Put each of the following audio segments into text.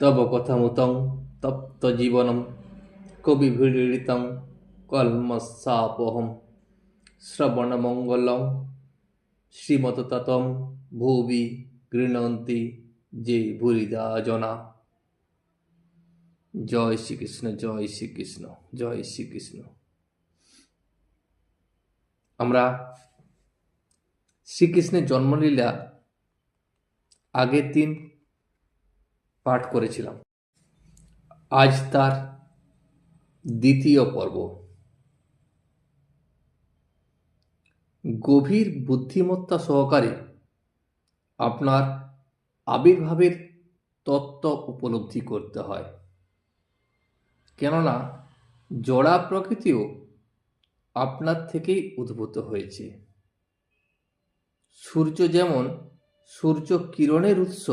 তব কথামুতং তপ্ত জীবনম কবিভিড়িতং কলমসাপহম শ্রবণমঙ্গলম শ্রীমতততম ভুবি গৃণন্তি যে ভুরিদা জনা জয় শ্রীকৃষ্ণ জয় শ্রীকৃষ্ণ জয় শ্রীকৃষ্ণ। আমরা শ্রীকৃষ্ণের জন্মলীলা আগের দিন পাঠ করেছিলাম। আজ তার দ্বিতীয় পর্ব। গভীর বুদ্ধিমত্তা সহকারে আপনার আবির্ভাবের তত্ত্ব উপলব্ধি করতে হয়। কেননা, জড়া প্রকৃতিও আপনার থেকেই উদ্ভূত হয়েছে। সূর্য যেমন সূর্য কিরণের উৎস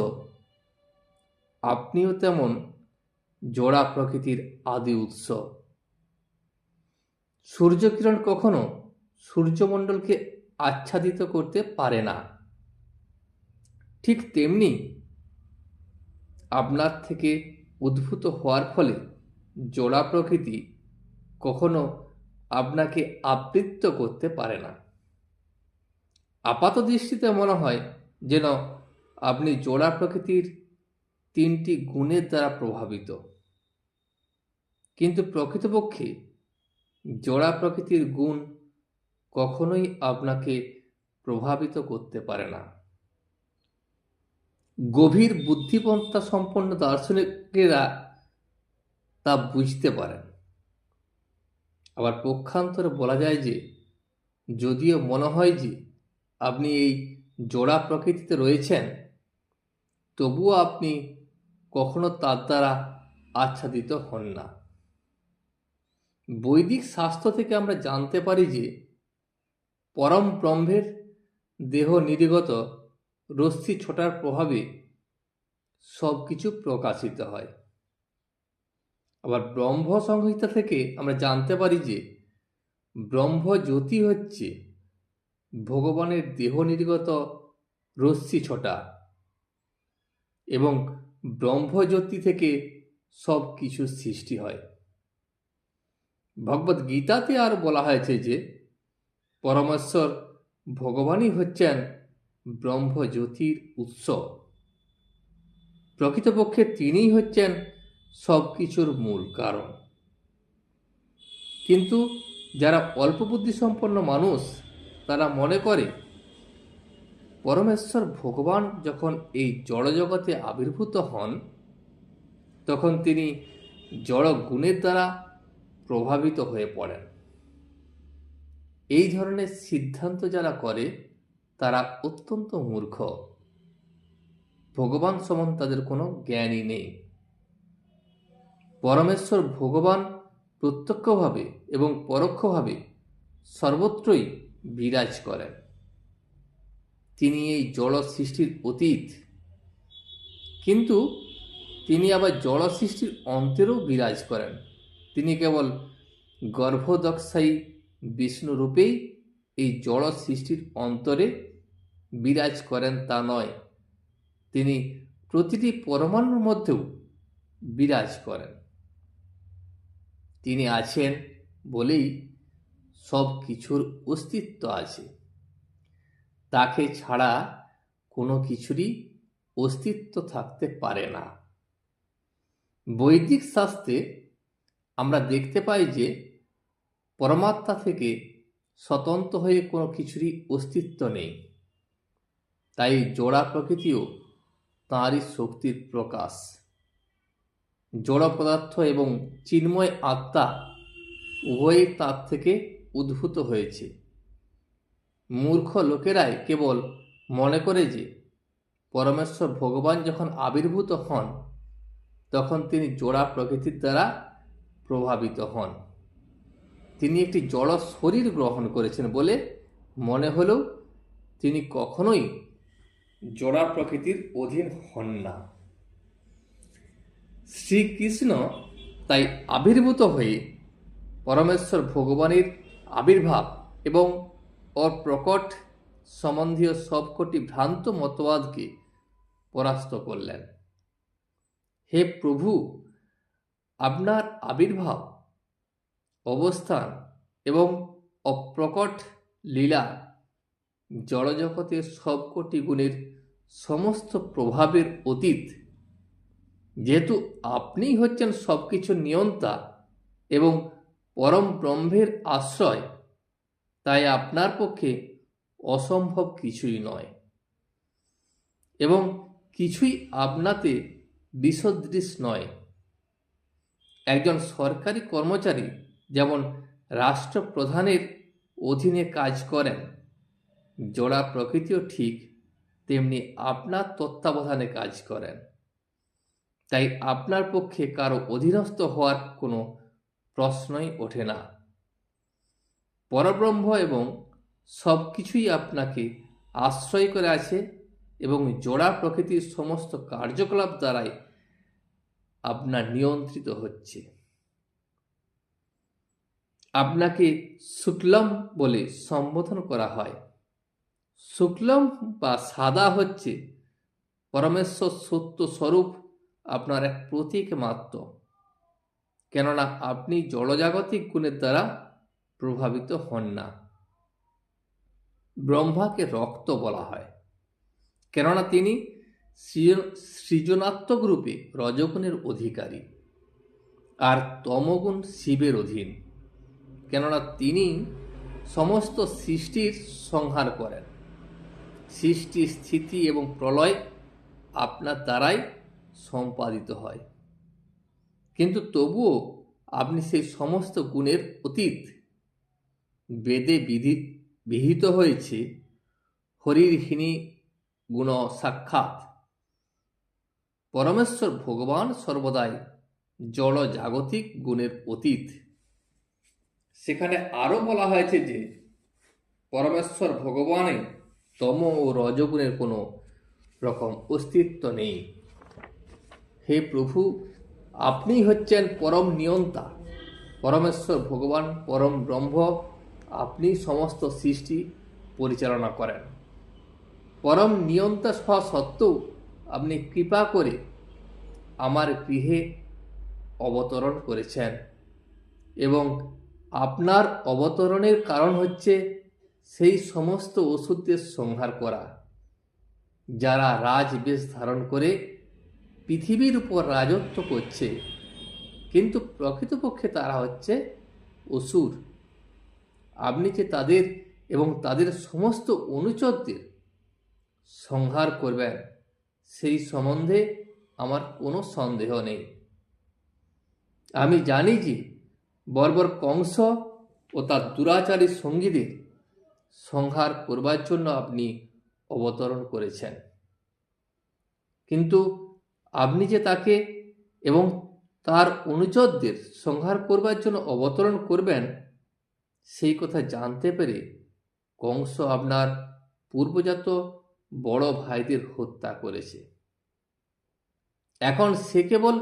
আপনিও তেমন জোড়া প্রকৃতির আদি উৎস। সূর্যকিরণ কখনো সূর্যমণ্ডলকে আচ্ছাদিত করতে পারে না। ঠিক তেমনি আপনার থেকে উদ্ভূত হওয়ার ফলে জোড়া প্রকৃতি কখনো আপনাকে আবৃত্ত করতে পারে না। আপাত দৃষ্টিতে মনে হয় যেন আপনি জোড়া প্রকৃতির তিনটি গুণের দ্বারা প্রভাবিত। কিন্তু প্রকৃতপক্ষে জোড়া প্রকৃতির গুণ কখনোই আপনাকে প্রভাবিত করতে পারে না। গভীর বুদ্ধিমত্তা সম্পন্ন দার্শনিকেরা তা বুঝতে পারেন। আবার পক্ষান্তরে বলা যায় যে, যদিও মনে হয় যে, আপনি এই জোড়া প্রকৃতিতে রয়েছেন, তবুও আপনি কখনো তার দ্বারা আচ্ছাদিত হন না। বৈদিক শাস্ত্র থেকে আমরা জানতে পারি যে পরম ব্রহ্মের দেহ নির্গত রশ্মি ছোটার প্রভাবে সব কিছু প্রকাশিত হয়। আবার ব্রহ্ম সংহিতা থেকে আমরা জানতে পারি যে ব্রহ্ম জ্যোতি হচ্ছে ভগবানের দেহ নির্গত রশ্মি ছোটা এবং ব্রহ্মজ্যোতি থেকে সব কিছু সৃষ্টি হয়। ভগবত গীতাতে আর বলা হয়েছে যে, পরমেশ্বর ভগবানই হচ্ছেন ব্রহ্মজ্যোতির উৎস। প্রকৃতপক্ষে তিনিই হচ্ছেন সব কিছুর মূল কারণ। কিন্তু যারা অল্প বুদ্ধি সম্পন্ন মানুষ, তারা মনে করে পরমেশ্বর ভগবান যখন এই জড়জগতে আবির্ভূত হন, তখন তিনি জড় গুণের দ্বারা প্রভাবিত হয়ে পড়েন। এই ধরনের সিদ্ধান্ত যারা করে, তারা অত্যন্ত মূর্খ। ভগবান সমান তাদের কোনো জ্ঞানই নেই। পরমেশ্বর ভগবান প্রত্যক্ষভাবে এবং পরোক্ষভাবে সর্বত্রই বিরাজ করেন। তিনি এই জড় সৃষ্টির অতীত। কিন্তু তিনি আবার জড় সৃষ্টির অন্তেরও বিরাজ করেন। তিনি কেবল গর্ভদক্ষায়ী বিষ্ণুরূপেই এই জড় সৃষ্টির অন্তরে বিরাজ করেন তা নয়, তিনি প্রতিটি পরমাণুর মধ্যেও বিরাজ করেন। তিনি আছেন বলেই সব কিছুর অস্তিত্ব আছে। তাকে ছাড়া কোনো কিছুরই অস্তিত্ব থাকতে পারে না। বৈদিক শাস্ত্রে আমরা দেখতে পাই যে পরমাত্মা থেকে স্বতন্ত্র হয়ে কোনো কিছুরই অস্তিত্ব নেই। তাই জোড়া প্রকৃতিও তাঁরই শক্তির প্রকাশ। জড় পদার্থ এবং চিন্ময় আত্মা উভয়ই তার থেকে উদ্ভূত হয়েছে। মূর্খ লোকেরাই কেবল মনে করে যে পরমেশ্বর ভগবান যখন আবির্ভূত হন, তখন তিনি জোড়া প্রকৃতির দ্বারা প্রভাবিত হন। তিনি একটি জড় শরীর গ্রহণ করেছেন বলে মনে হলেও তিনি কখনোই জোড়া প্রকৃতির অধীন হন না। শ্রীকৃষ্ণ তাই আবির্ভূত হয়ে পরমেশ্বর ভগবানের আবির্ভাব এবং ওর প্রকট সম্বন্ধীয় সবকটি ভ্রান্ত মতবাদকে পরাস্ত করলেন। হে প্রভু, আপনার আবির্ভাব, অবস্থান এবং অপ্রকট লীলা জড়জগতের সবকটি গুণের সমস্ত প্রভাবের অতীত। যেহেতু আপনিই হচ্ছেন সব কিছুর নিয়ন্তা এবং পরম ব্রহ্মের আশ্রয় তাই আপনার পক্ষে অসম্ভব কিছুই নয়। এবং কিছুই আপনাতে বিসদৃশ নয়। একজন সরকারি কর্মচারী যেমন রাষ্ট্রপ্রধানের অধীনে কাজ করেন, জোড়া প্রকৃতিও ঠিক, তেমনি আপনার তত্ত্বাবধানে কাজ করেন। তাই আপনার পক্ষে কারও অধীনস্থ হওয়ার কোনো প্রশ্নই ওঠে না। পরব্রহ্ম এবং সব কিছুই আপনাকে আশ্রয় করে আছে এবং জোড়া প্রকৃতির সমস্ত কার্যকলাপ দ্বারাই আপনার নিয়ন্ত্রিত হচ্ছে। আপনাকে শুক্লম বলে সম্বোধন করা হয়। শুক্লম বা সাদা হচ্ছে পরমেশ্বর সত্য স্বরূপ আপনার এক প্রতীক মাত্র। কেননা আপনি জলজাগতিক গুণের দ্বারা প্রভাবিত হন না। ব্রহ্মাকে রক্ত বলা হয়। কেননা তিনি সৃজন- সৃজনাত্মক রূপে রজগুণের অধিকারী আর তমগুণ শিবের অধীন। কেননা তিনি সমস্ত সৃষ্টির সংহার করেন। সৃষ্টি, স্থিতি এবং প্রলয় আপনার দ্বারাই সম্পাদিত হয়। কিন্তু তবুও আপনি সেই সমস্ত গুণের অতীত বেদে বিধি, বিহিত হয়েছে হরিহীনী গুণ সাক্ষাৎ। পরমেশ্বর ভগবান সর্বদাই জড় জাগতিক গুণের অতীত। সেখানে আরও বলা হয়েছে যে, পরমেশ্বর ভগবানের তম ও রজগুণের কোনো রকম অস্তিত্ব নেই। হে প্রভু আপনি হচ্ছেন পরম নিয়ন্তা। পরমেশ্বর ভগবান পরম ব্রহ্ম আপনি সমস্ত সৃষ্টি পরিচালনা করেন। পরম নিয়ন্তা হওয়া সত্ত্বেও আপনি কৃপা করে আমার গৃহে অবতরণ করেছেন এবং আপনার অবতরণের কারণ হচ্ছে সেই সমস্ত ওষুধদের সংহার করা, যারা রাজবেশ ধারণ করে পৃথিবীর উপর রাজত্ব করছে। কিন্তু প্রকৃতপক্ষে তারা হচ্ছে অসুর। আপনি যে তাদের এবং তাদের সমস্ত অনুচরদের সংহার করবেন? সেই সম্বন্ধে আমার কোনো সন্দেহ নেই। আমি জানি যে বর্বর কংস ও তার দুরাচারী সঙ্গীদের সংহার করবার জন্য আপনি অবতরণ করেছেন। কিন্তু আপনি যে তাকে এবং তার অনুচরদের সংহার করবার জন্য অবতরণ করবেন সেই কথা জানতে পেরে কংস আপনার পূর্বজাত বড় ভাইদের হত্যা করেছে। এখন সে কেবল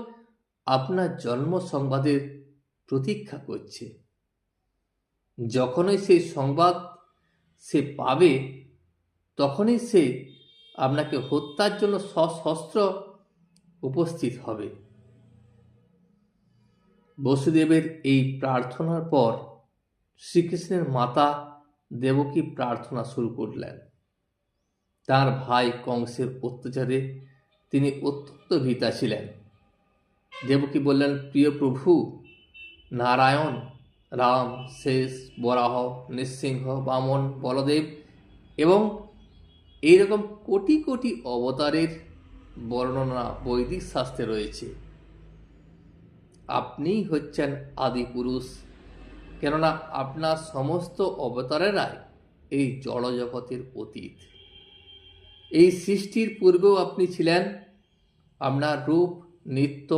আপনার জন্ম সংবাদের প্রতীক্ষা করছে। যখনই সেই সংবাদ সে পাবে, তখনই সে আপনাকে হত্যার জন্য সশস্ত্র উপস্থিত হবে। বসুদেবের এই প্রার্থনার পর শ্রীকৃষ্ণের মাতা দেবকী প্রার্থনা শুরু করলেন। তার ভাই কংসের অত্যাচারে তিনি অত্যন্ত ভীতা ছিলেন। দেবকী বললেন, প্রিয় প্রভু, নারায়ণ, রাম, শেষ, বরাহ, নৃসিংহ, বামন, বলদেব এবং এইরকম কোটি কোটি অবতারের বর্ণনা বৈদিক শাস্ত্রে রয়েছে। আপনিই হচ্ছেন আদি পুরুষ কেননা আপনার সমস্ত অবতারেরাই এই জড়জগতের অতীত। এই সৃষ্টির পূর্বেও আপনি ছিলেন। আপনার রূপ, নিত্য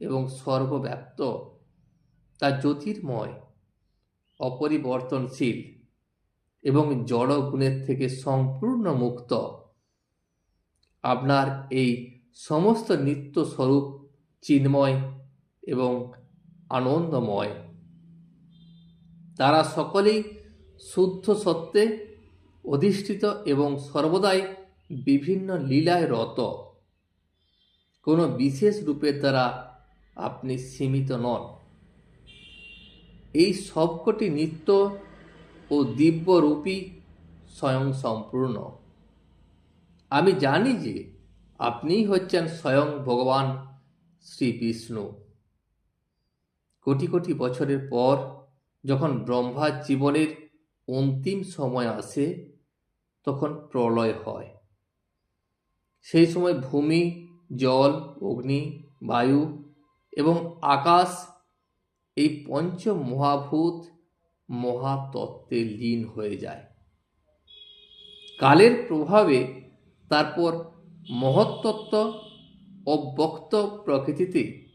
এবং সর্বব্যাপ্ত, তা জ্যোতির্ময়, অপরিবর্তনশীল এবং জড় গুণের থেকে সম্পূর্ণ মুক্ত। আপনার এই সমস্ত নিত্য স্বরূপ চিন্ময় এবং আনন্দময়। তারা সকলেই শুদ্ধ সত্ত্বে অধিষ্ঠিত এবং সর্বদাই বিভিন্ন লীলায় রত। কোনো বিশেষ রূপের দ্বারা আপনি সীমিত নন। এই সবকটি নিত্য ও দিব্য রূপই স্বয়ং সম্পূর্ণ। আমি জানি যে আপনিই হচ্ছেন স্বয়ং ভগবান শ্রী বিষ্ণু কোটি কোটি বছরের পর যখন ব্রহ্মার জীবনের অন্তিম সময় আসে, তখন প্রলয় হয়। সেই সময় ভূমি, জল, অগ্নি, বায়ু এবং আকাশ এই পঞ্চ মহাভূত মহাতত্ত্বে লীন হয়ে যায়। কালের প্রভাবে তারপর মহত্তত্ত্ব অব্যক্ত প্রকৃতিতে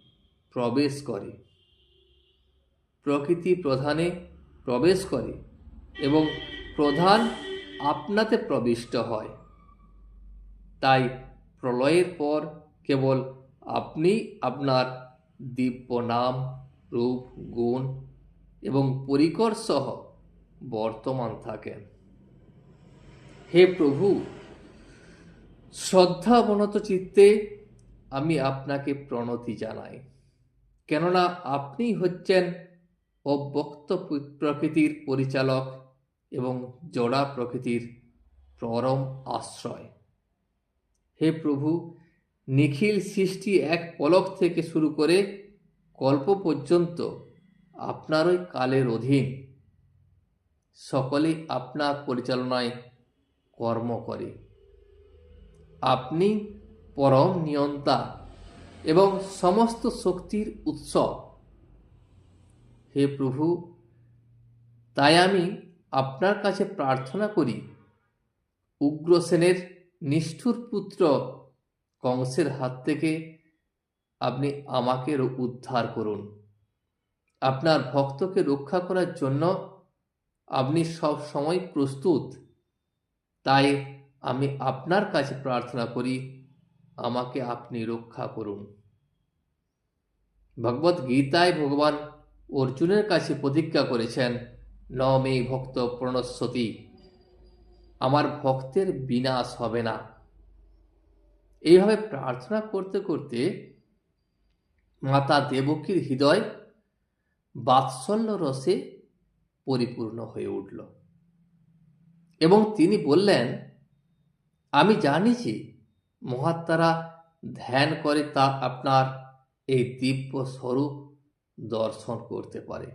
প্রবেশ করে। প্রকৃতি প্রধানে প্রবেশ করে এবং প্রধান আপনাতে প্রবিষ্ট হয়। তাই প্রলয়ের পর কেবল আপনি আপনার দিব্য নাম, রূপ, গুণ এবং পরিকর সহ বর্তমান থাকেন। হে প্রভু, শ্রদ্ধাবনত চিত্তে আমি আপনাকে প্রণতি জানাই। কেননা আপনি হচ্ছেন অব্যক্ত প্রকৃতির পরিচালক এবং জড়া প্রকৃতির পরম আশ্রয়। হে প্রভু, নিখিল সৃষ্টি এক পলক থেকে শুরু করে কল্প পর্যন্ত আপনারই কালের অধীন। সকলে আপনার পরিচালনায় কর্ম করে। আপনি পরম নিয়ন্তা এবং সমস্ত শক্তির উৎস। হে প্রভু, তাই আমি আপনার কাছে প্রার্থনা করি উগ্রসেনের নিষ্ঠুর পুত্র কংসের হাত থেকে আপনি আমাকে উদ্ধার করুন। আপনার ভক্তকে রক্ষা করার জন্য আপনি সব সময় প্রস্তুত, তাই আমি আপনার কাছে প্রার্থনা করি, আমাকে আপনি রক্ষা করুন। ভগবত গীতায় ভগবান অর্জুনের কাছে প্রতিজ্ঞা করেছেন ন মে ভক্ত প্রণস্বতী আমার ভক্তের বিনাশ হবে না। এইভাবে প্রার্থনা করতে করতে মাতা দেবকীর হৃদয় বাৎসল্য রসে পরিপূর্ণ হয়ে উঠল। এবং তিনি বললেন, আমি জানি যে মহাত্মারা ধ্যান করে তা আপনার এই দিব্য স্বরূপ দর্শন করতে পারে।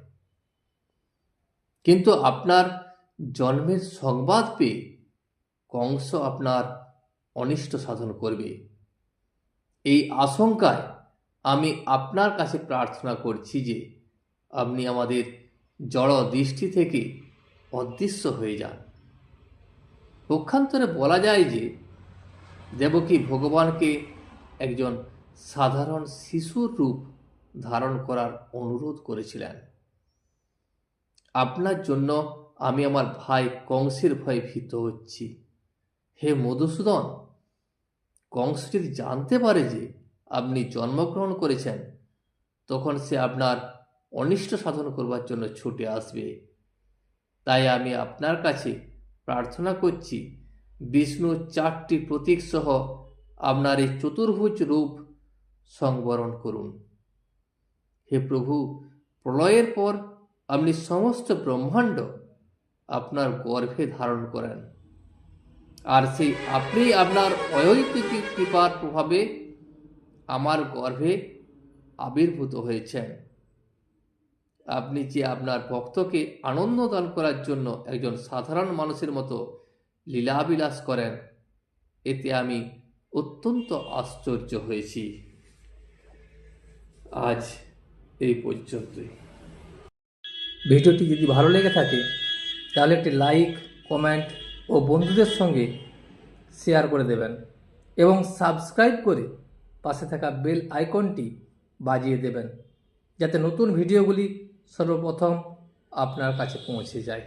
কিন্তু আপনার জন্মের সংবাদ পেয়ে কংস আপনার অনিষ্ট সাধন করবে। এই আশঙ্কায় আমি আপনার কাছে প্রার্থনা করছি যে, আপনি আমাদের জড় দৃষ্টি থেকে অদৃশ্য হয়ে যান। পক্ষান্তরে বলা যায় যে, দেবকী ভগবানকে একজন সাধারণ শিশুর রূপ ধারণ করার অনুরোধ করেছিলেন। আপনার জন্য আমি আমার ভাই কংসের ভয়ে ভীত হচ্ছি। হে মধুসূদন কংস যদি জানতে পারে যে আপনি জন্মগ্রহণ করেছেন, তখন সে আপনার অনিষ্ট সাধন করবার জন্য ছুটে আসবে। তাই আমি আপনার কাছে প্রার্থনা করছি বিষ্ণুর চারটি প্রতীক সহ আপনার এই চতুর্ভুজ রূপ সংবরণ করুন। হে প্রভু, প্রলয়ের পর আপনি সমস্ত ব্রহ্মাণ্ড আপনার গর্ভে ধারণ করেন। আর সেই আপনি আপনার অয়ৈতিক কৃপার প্রভাবে আমার গর্ভে আবির্ভূত হয়েছেন। আপনি যে আপনার ভক্তকে আনন্দ দান করার জন্য একজন সাধারণ মানুষের মতো লীলাবিলাস করেন, এতে আমি অত্যন্ত আশ্চর্য হয়েছি। আজ এই পর্যন্তই। ভিডিওটি যদি ভালো লেগে থাকে, তাহলে একটি লাইক, কমেন্ট ও বন্ধুদের সঙ্গে শেয়ার করে দেবেন এবং সাবস্ক্রাইব করে পাশে থাকা বেল আইকনটি বাজিয়ে দেবেন, যাতে নতুন ভিডিওগুলি সর্বপ্রথম আপনার কাছে পৌঁছে যায়।